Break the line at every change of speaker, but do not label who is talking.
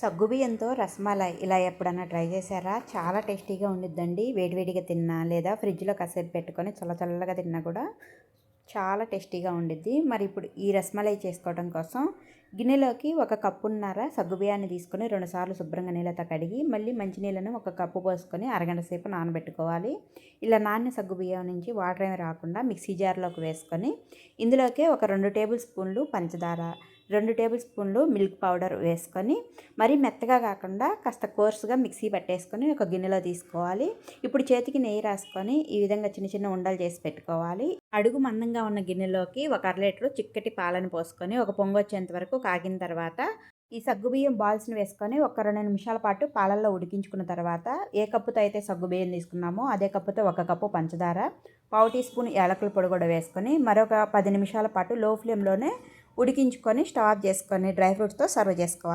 సగ్గుబియ్యంతో రసమలై ఇలా ఎప్పుడన్నా ట్రై చేశారా? చాలా టేస్టీగా ఉండిద్దండి. వేడివేడిగా తిన్నా లేదా ఫ్రిడ్జ్లో కాసేపు పెట్టుకొని చల్ల చల్లగా తిన్నా కూడా చాలా టేస్టీగా ఉండిద్ది. మరి ఇప్పుడు ఈ రసమలై చేసుకోవడం కోసం గిన్నెలోకి ఒక కప్పున్నర సగ్గుబియ్యాన్ని తీసుకొని రెండుసార్లు శుభ్రంగా నీళ్ళతో కడిగి మళ్ళీ మంచినీళ్ళను ఒక కప్పు పోసుకొని అరగంట సేపు నానబెట్టుకోవాలి. ఇలా నాన్న సగ్గుబియ్యం నుంచి వాటర్ ఏమి రాకుండా మిక్సీ జార్లోకి వేసుకొని ఇందులోకే ఒక రెండు టేబుల్ స్పూన్లు పంచదార రెండు టేబుల్ స్పూన్లు మిల్క్ పౌడర్ వేసుకొని మరీ మెత్తగా కాకుండా కాస్త కోర్సుగా మిక్సీ పట్టేసుకొని ఒక గిన్నెలో తీసుకోవాలి. ఇప్పుడు చేతికి నెయ్యి రాసుకొని ఈ విధంగా చిన్న చిన్న ఉండలు చేసి పెట్టుకోవాలి. అడుగు మందంగా ఉన్న గిన్నెలోకి ఒక అర లీటరు చిక్కటి పాలను పోసుకొని ఒక పొంగు వచ్చేంత వరకు కాగిన తర్వాత ఈ సగ్గుబియ్యం బాల్స్ని వేసుకొని ఒక రెండు నిమిషాల పాటు పాలల్లో ఉడికించుకున్న తర్వాత ఏ కప్పుతో అయితే సగ్గుబియ్యం తీసుకున్నామో అదే కప్పుతో ఒక కప్పు పంచదార పావు టీ స్పూన్ యాలకుల పొడి కూడా వేసుకొని మరొక పది నిమిషాల పాటు లో ఫ్లేమ్లోనే ఉడికించుకొని స్టవ్ ఆఫ్ చేసుకొని డ్రై ఫ్రూట్స్తో సర్వ్ చేసుకోవాలి.